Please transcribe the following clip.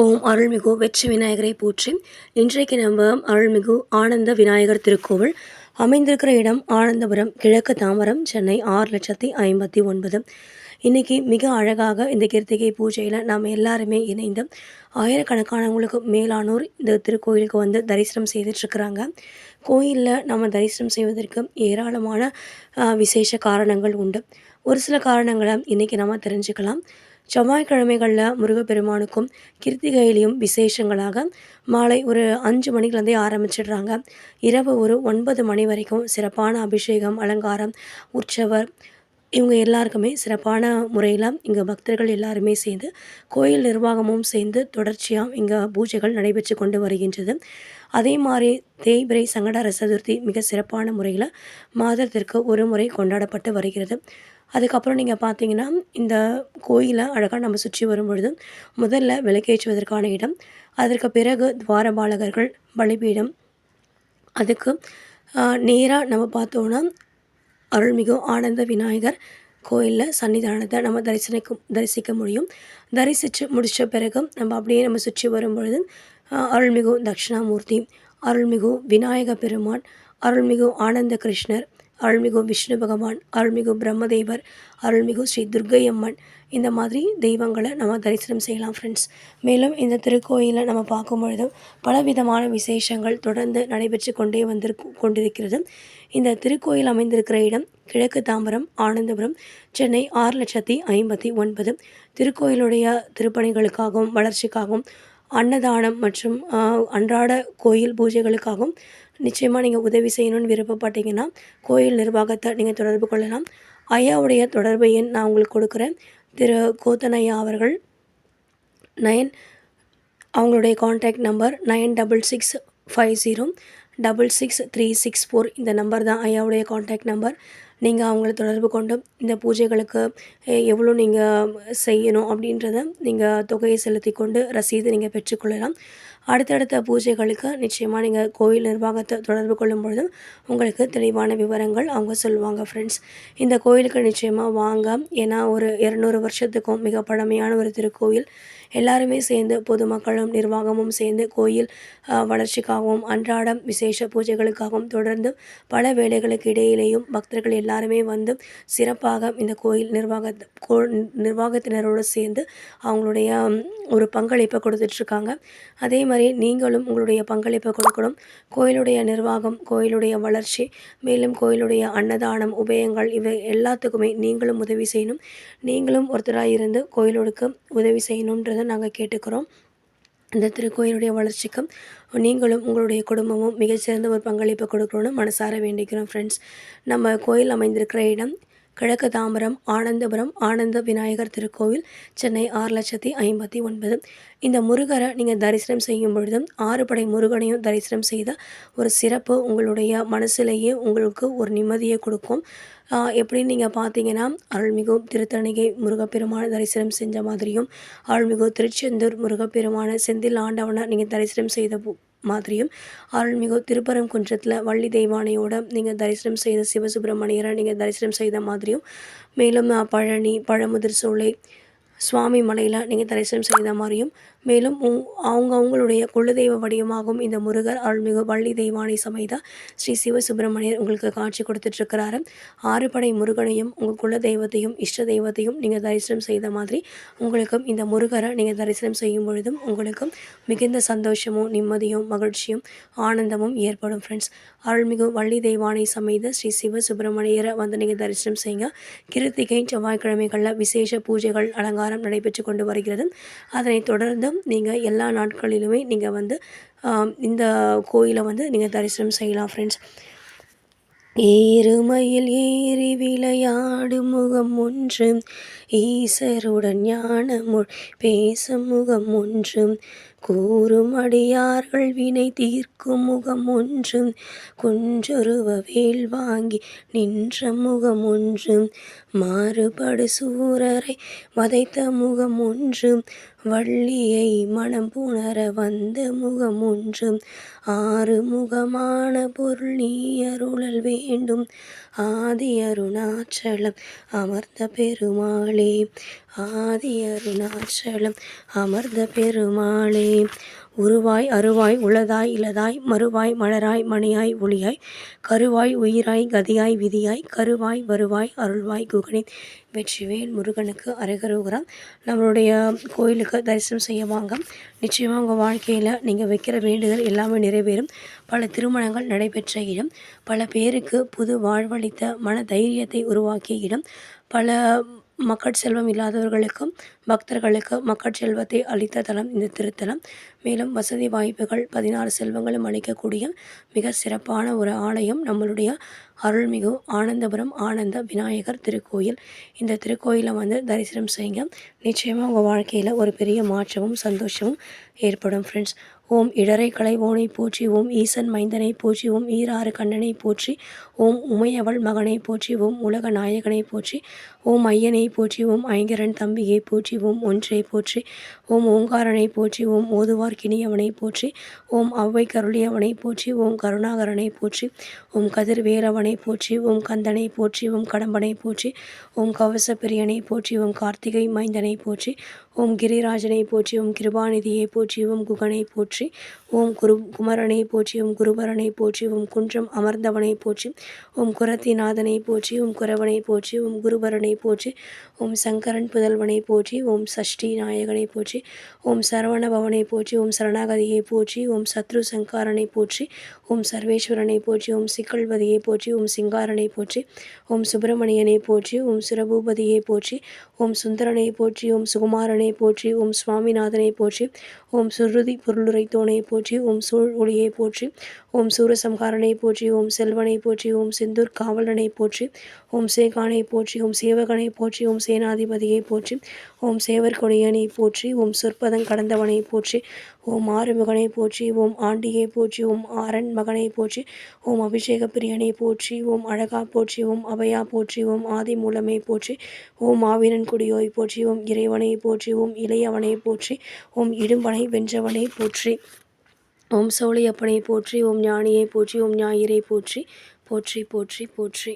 ஓம் அருள்மிகு வெற்றி விநாயகரை போற்றி. இன்றைக்கு நம்ம அருள்மிகு ஆனந்த விநாயகர் திருக்கோவில் அமைந்திருக்கிற இடம் ஆனந்தபுரம் கிழக்கு தாமரம் சென்னை ஆறு லட்சத்தி ஐம்பத்தி ஒன்பது. இன்றைக்கி மிக அழகாக இந்த கிருத்திகை பூஜையில் நாம் எல்லாருமே இணைந்து ஆயிரக்கணக்கானவங்களுக்கு மேலானோர் இந்த திருக்கோயிலுக்கு வந்து தரிசனம் செய்துட்ருக்குறாங்க. கோயிலில் நம்ம தரிசனம் செய்வதற்கு ஏராளமான விசேஷ காரணங்கள் உண்டு. ஒரு சில காரணங்களை இன்றைக்கி நம்ம தெரிஞ்சுக்கலாம். செவ்வாய்க்கிழமைகளில் முருகப்பெருமானுக்கும் கிருத்திகையிலையும் விசேஷங்களாக மாலை ஒரு அஞ்சு மணிக்குலேருந்தே ஆரம்பிச்சிடுறாங்க. இரவு ஒரு ஒன்பது மணி வரைக்கும் சிறப்பான அபிஷேகம் அலங்காரம் உற்சவர் இவங்க எல்லாருக்குமே சிறப்பான முறையில் இங்கே பக்தர்கள் எல்லாருமே சேர்ந்து கோயில் நிர்வாகமும் சேர்ந்து தொடர்ச்சியாக இங்கே பூஜைகள் நடைபெற்று கொண்டு வருகின்றது. அதே மாதிரி தேய்பிரை சங்கடார சதுர்த்தி மிக சிறப்பான முறையில் மாதத்திற்கு ஒரு முறை கொண்டாடப்பட்டு வருகிறது. அதுக்கப்புறம் நீங்கள் பார்த்தீங்கன்னா இந்த கோயிலை அழகாக நம்ம சுற்றி வரும்பொழுது முதல்ல விளக்கேற்றுவதற்கான இடம் அதற்கு பிறகு துவாரபாலகர்கள் பலிபீடம் அதுக்கு நேராக நம்ம பார்த்தோன்னா அருள்மிகு ஆனந்த விநாயகர் கோயிலில் சன்னிதானத்தை நம்ம தரிசனிக்கும் தரிசிக்க முடியும். தரிசித்து முடித்த பிறகு நம்ம அப்படியே நம்ம சுற்றி வரும்பொழுது அருள்மிகு தட்சிணாமூர்த்தி அருள்மிகு விநாயக பெருமான் அருள்மிகு ஆனந்த கிருஷ்ணர் அருள்மிகு விஷ்ணு பகவான் அருள்மிகு பிரம்மதேவர் அருள்மிகு ஸ்ரீ துர்க்கை அம்மன் இந்த மாதிரி தெய்வங்களை நம்ம தரிசனம் செய்யலாம் ஃப்ரெண்ட்ஸ் மேலும் இந்த திருக்கோயிலை நம்ம பார்க்கும் பொழுதும் பலவிதமான விசேஷங்கள் தொடர்ந்து நடைபெற்று கொண்டே வந்திருக்கு கொண்டிருக்கிறது. இந்த திருக்கோயில் அமைந்திருக்கிற இடம் கிழக்கு தாம்பரம் ஆனந்தபுரம் சென்னை ஆறு லட்சத்தி ஐம்பத்தி ஒன்பது. திருக்கோயிலுடைய திருப்பணிகளுக்காகவும் வளர்ச்சிக்காகவும் அன்னதானம் மற்றும் அன்றாட கோயில் பூஜைகளுக்காகவும் நிச்சயமாக நீங்கள் உதவி செய்யணும்னு விருப்பப்பட்டீங்கன்னா கோயில் நிர்வாகத்தை நீங்கள் தொடர்பு கொள்ளலாம். ஐயாவுடைய தொடர்பு எண் நான் உங்களுக்கு கொடுக்குறேன். திரு கோத்தன் ஐயா அவர்கள் நயன் அவங்களுடைய contact number nine double six five zero double six three six four இந்த நம்பர் தான் ஐயாவுடைய காண்டாக்ட் நம்பர் நீங்கள் அவங்கள தொடர்பு கொண்டு இந்த பூஜைகளுக்கு எவ்வளோ நீங்கள் செய்யணும் அப்படின்றத நீங்கள் தொகையை செலுத்தி கொண்டு ரசீது நீங்கள் பெற்றுக்கொள்ளலாம் அடுத்தடுத்த பூஜைகளுக்கு நிச்சயமாக நீங்கள் கோயில் நிர்வாகத்தை தொடர்பு கொள்ளும் பொழுது உங்களுக்கு தெளிவான விவரங்கள் அவங்க சொல்லுவாங்க ஃப்ரெண்ட்ஸ் இந்த கோயிலுக்கு நிச்சயமாக வாங்க. ஏன்னா ஒரு இரநூறு வருஷத்துக்கும் மிக பழமையான ஒரு திருக்கோயில் எல்லாருமே சேர்ந்து பொதுமக்களும் நிர்வாகமும் சேர்ந்து கோயில் வளர்ச்சிக்காகவும் அன்றாடம் விசேஷ பூஜைகளுக்காகவும் தொடர்ந்து பல வேலைகளுக்கு இடையிலேயும் பக்தர்கள் எல்லாருமே வந்து சிறப்பாக இந்த கோயில் நிர்வாக கோ நிர்வாகத்தினரோடு சேர்ந்து அவங்களுடைய ஒரு பங்களிப்பை கொடுத்துட்ருக்காங்க. அதே மாதிரி நீங்களும் உங்களுடைய பங்களிப்பை கொடுக்கணும். கோயிலுடைய நிர்வாகம் கோயிலுடைய வளர்ச்சி மேலும் கோயிலுடைய அன்னதானம் உபயங்கள் இவை எல்லாத்துக்குமே நீங்களும் உதவி செய்யணும். நீங்களும் ஒருத்தராக இருந்து கோயிலுக்கு உதவி செய்யணுன்றதை நாங்கள் கேட்டுக்கிறோம். இந்த திருக்கோயிலுடைய வளர்ச்சிக்கும் நீங்களும் உங்களுடைய குடும்பமும் மிகச்சிறந்த ஒரு பங்களிப்பை கொடுக்கணும்னு மனசார வேண்டிக்கிறோம் ஃப்ரெண்ட்ஸ் நம்ம கோயில் அமைந்திருக்கிற இடம் கிழக்கு தாம்பரம் ஆனந்தபுரம் ஆனந்த விநாயகர் திருக்கோவில் சென்னை ஆறு லட்சத்தி ஐம்பத்தி ஒன்பது. இந்த முருகரை நீங்கள் தரிசனம் செய்யும் பொழுதும் ஆறு படை முருகனையும் தரிசனம் செய்த ஒரு சிறப்பு உங்களுடைய மனசுலேயே உங்களுக்கு ஒரு நிம்மதியை கொடுக்கும். எப்படின்னு நீங்கள் பார்த்தீங்கன்னா அருள்மிகு திருத்தணிகை முருகப்பெருமான தரிசனம் செஞ்ச மாதிரியும் அருள்மிகு திருச்செந்தூர் முருகப்பெருமான செந்தில் ஆண்டவனை நீங்கள் தரிசனம் செய்த பு- மாதிரியும் அருள்மிகு திருப்பரங்குன்றத்தில் வள்ளி தெய்வானையோட நீங்கள் தரிசனம் செய்த சிவசுப்பிரமணியரை நீங்கள் தரிசனம் செய்த மாதிரியும் மேலும் பழனி பழமுதிர் சோலை சுவாமி மலையில் நீங்கள் தரிசனம் செய்த மாதிரியும் மேலும் உ அவங்க அவங்களுடைய குலதெய்வ வடிவமாகவும் இந்த முருகர் அருள்மிகு வள்ளி தெய்வானை சமைத ஸ்ரீ சிவசுப்பிரமணியர் உங்களுக்கு காட்சி கொடுத்துட்ருக்கிறாரு ஆறுபடை முருகனையும் உங்கள் குல தெய்வத்தையும் இஷ்ட தெய்வத்தையும் நீங்கள் தரிசனம் செய்த மாதிரி உங்களுக்கும் இந்த முருகரை நீங்கள் தரிசனம் செய்யும் பொழுதும் உங்களுக்கும் மிகுந்த சந்தோஷமும் நிம்மதியும் மகிழ்ச்சியும் ஆனந்தமும் ஏற்படும் ஃப்ரெண்ட்ஸ் அருள்மிகு வள்ளி தெய்வானை சமைத ஸ்ரீ சிவசுப்பிரமணியரை வந்து நீங்கள் தரிசனம் செய்யுங்க. கிருத்திகை செவ்வாய்க்கிழமைகளில் விசேஷ பூஜைகள் அலங்காரம் நடைபெற்று கொண்டு வருகிறது. அதனைத் தொடர்ந்து நீங்கள் எல்லா நாட்களிலுமே நீங்கள் வந்து இந்த கோயிலை வந்து நீங்கள் தரிசனம் செய்யலாம் ஃப்ரெண்ட்ஸ் ஏறுமையில் ஏறி விளையாடும் முகம் ஒன்று ஈசருடன் ஞானமுள் பேசும் முகம் ஒன்று கூறும் அடியார்கள் வினை தீர்க்கும் முகம் ஒன்றும். குன்றொருவ வேல் வாங்கி நின்ற முகம் ஒன்றும். மாறுபடு சூரரை வதைத்த முகம் ஒன்றும். வள்ளியை மனம் புணர வந்த முகம் ஒன்றும் ஆறு முகமான பொருள் நீ அருளல் வேண்டும். ஆதி அருணாச்சலம் அமர்ந்த பெருமாளே ஆதி அருணாச்சலம் அமர்ந்த பெருமாளே உருவாய் அருவாய் உளதாய் இலதாய் மறுவாய் மலராய் மணியாய் ஒளியாய் கருவாய் உயிராய் கதியாய் விதியாய் கருவாய் வருவாய் அருள்வாய் குகனே வெற்றிவேல் முருகனுக்கு அரகரோகரம். நம்மளுடைய கோயிலுக்கு தரிசனம் செய்ய வாங்க. நிச்சயமாக உங்கள் வாழ்க்கையில் நீங்கள் வைக்கிற வேண்டுதல் எல்லாமே நிறைவேறும். பல திருமணங்கள் நடைபெற்ற இடம். பல பேருக்கு புது வாழ்வளித்த மன தைரியத்தை உருவாக்கிய இடம். பல மக்கட் செல்வம் இல்லாதவர்களுக்கும் பக்தர்களுக்கு மக்கட் செல்வத்தை அளித்த தலம் இந்த திருத்தலம். மேலும் வசதி வாய்ப்புகள் பதினாறு செல்வங்களும் அளிக்கக்கூடிய மிக சிறப்பான ஒரு ஆலயம் நம்மளுடைய அருள்மிகு ஆனந்தபுரம் ஆனந்த விநாயகர் திருக்கோயில். இந்த திருக்கோயிலை வந்து தரிசனம் செய்யுங்க. நிச்சயமாக உங்கள் வாழ்க்கையில் ஒரு பெரிய மாற்றமும் சந்தோஷமும் ஏற்படும் ஃப்ரெண்ட்ஸ் ஓம் இடரை கலைவோனை போற்றி ஓம் ஈசன் மைந்தனை போற்றி ஓம் ஈராறு கண்ணனை போற்றி ஓம் உமையவள் மகனை போற்றி ஓம் உலக நாயகனை போற்றி ஓம் ஐயனை போற்றி ஓம் ஐங்கரன் தம்பியை போற்றி ஓம் ஒன்றை போற்றி ஓம் ஓங்காரனை போற்றி ஓம் ஓதுவார் கிணியவனை போற்றி ஓம் அவ்வை கருளியவனை போற்றி ஓம் கருணாகரனை போற்றி ஓம் கதிர்வேலவனை போற்றி ஓம் கந்தனை போற்றி ஓம் கடம்பனை போற்றி ஓம் கவசப்பிரியனை போற்றி ஓம் கார்த்திகை மைந்தனை போற்றி ஓம் கிரிராஜனை போற்றி ஓம் கிருபாநிதியை போற்றி ஓம் குகனை போற்றி ஓம் குரு குமரனை போற்றி ஓம் குருபரனை போற்றி ஓம் குன்றம் அமர்ந்தவனை போற்றி ஓம் குரத்திநாதனை போற்றி ஓம் குரவனை போற்றி ஓம் குருபரனை போற்றி ஓம் சங்கரன் புதல்வனை போற்றி ஓம் சஷ்டி நாயகனை போற்றி ஓம் சரவண பவனை போற்றி ஓம் சரணாகதியை போற்றி ஓம் சத்ரு சங்காரனை போற்றி ஓம் சர்வேஸ்வரனை போற்றி ஓம் சிக்கல்வதியை போற்றி ஓம் சிங்காரனை போற்றி ஓம் சுப்பிரமணியனை போற்றி ஓம் சுரபூபதியை போற்றி ஓம் சுந்தரனை போற்றி ஓம் சுகுமாரனை போற்றி ஓம் சுவாமிநாதனை போற்றி ஓம் சுருதி பொருளுரைத்தோனை போற்றி ஓம் சூழ் ஒளியை போற்றி ஓம் சூரசம்ஹாரனை போற்றி ஓம் செல்வனை போற்றி ஓம் செந்தூர் காவலனை போற்றி ஓம் சேகானை போற்றி ஓம் சேவகனை போற்றி ஓம் சேனாதிபதியை போற்றி ஓம் சேவர்கொடியனை போற்றி ஓம் சொற்பதம் கடந்தவனை போற்றி ஓம் ஆறுமுகனை போற்றி ஓம் ஆண்டியை போற்றி ஓம் ஆரன் மகனை போற்றி ஓம் அபிஷேக பிரியனை போற்றி ஓம் அழகா போற்றி ஓம் அபயா போற்றி ஓம் ஆதி மூலமே போற்றி ஓம் ஆவினன் குடியோய் போற்றி ஓம் இறைவனை போற்றி ஓம் இளையவனை போற்றி ஓம் இடும்பனை வென்றவனை போற்றி ஓம் சோழியப்பனை போற்றி ஓம் ஞானியை போற்றி ஓம் ஞாயிறை போற்றி போற்றி போற்றி போற்றி